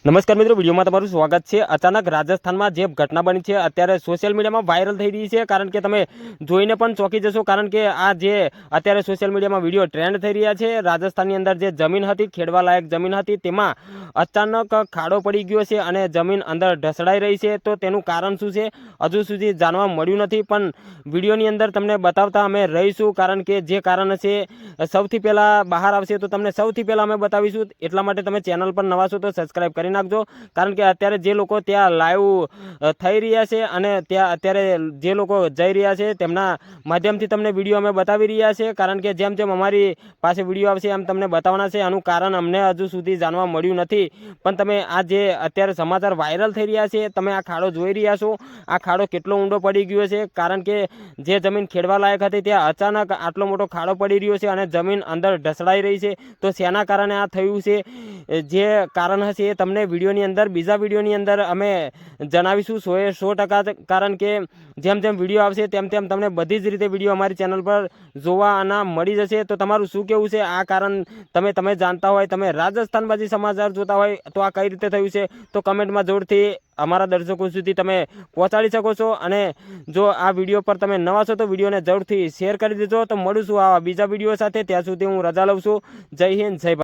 નમસ્કાર મિત્રો, વિડીયોમાં તમારું સ્વાગત છે. અચાનક રાજસ્થાનમાં જે ઘટના બની છે, અત્યારે સોશિયલ મીડિયામાં વાયરલ થઈ રહી છે. કારણ કે તમે જોઈને પણ ચોંકી જશો, કારણ કે આ જે અત્યારે સોશિયલ મીડિયામાં વીડિયો ટ્રેન્ડ થઈ રહ્યા છે, રાજસ્થાનની અંદર જે જમીન હતી ખેડવા લાયક જમીન હતી, તેમાં અચાનક ખાડો પડી ગયો છે અને જમીન અંદર ઢસડાઈ રહી છે. તો તેનું કારણ શું છે? હજુ સુધી જાણવા મળ્યું નથી, પણ વિડીયોની અંદર તમને બતાવતા અમે રહીશું, કારણ કે જે કારણ છે, સૌથી પહેલાં બહાર આવશે તો તમને સૌથી પહેલાં અમે બતાવીશું. એટલા માટે તમે ચેનલ પર નવા છો તો સબસ્ક્રાઈબ કરી નાખજો. કારણ કે અત્યારે જે લોકો ત્યાં લાઈવ થઈ રહ્યા છે અને ત્યાં અત્યારે જે લોકો જઈ રહ્યા છે તેમના માધ્યમથી તમને વીડિયો અમે બતાવી રહ્યા છે. કારણ કે જેમ જેમ અમારી પાસે વીડિયો આવશે એમ તમને બતાવવાના છે. આનું કારણ અમને હજુ સુધી જાણવા મળ્યું નથી. પણ તમે આ જે અત્યારે સમાચાર વાયરલ થઈ રહ્યા છે, તમે આ ખાડો જોઈ રહ્યા છો. આ ખાડો કેટલો ઊંડો પડી ગયો છે. કારણ કે જે જમીન ખેડવા લાયક હતી ત્યાં અચાનક આટલો મોટો ખાડો પડી રહ્યો છે અને જમીન અંદર ઢસડાઈ રહી છે. તો શેના કારણે આ થયું છે? જે કારણ હશે એ તમને વિડીયોની અંદર, બીજા વિડીયોની અંદર અમે જણાવીશું સો એ સો ટકા કારણ કે જેમ જેમ વીડિયો આવશે, તેમ તેમ તમને બધી જ રીતે વીડિયો અમારી ચેનલ પર જોવાના મળી જશે. તો તમારું શું કહેવું છે? આ કારણ તમે તમે જાણતા હોય, તમે રાજસ્થાન બાજી સમાચાર જોતા હોય, તો આ કઈ રીતે થયું છે? તો કમેન્ટમાં જોરથી અમારા દર્શકો સુધી તમે પહોંચાડી શકો છો. અને જો આ વીડિયો પર તમે નવા છો, તો વિડીયોને જરૂરથી શેર કરી દેજો. તો મળું છું આવા બીજા વીડિયો સાથે. ત્યાં સુધી હું રજા લઉં છું. જય હિન્દ, જય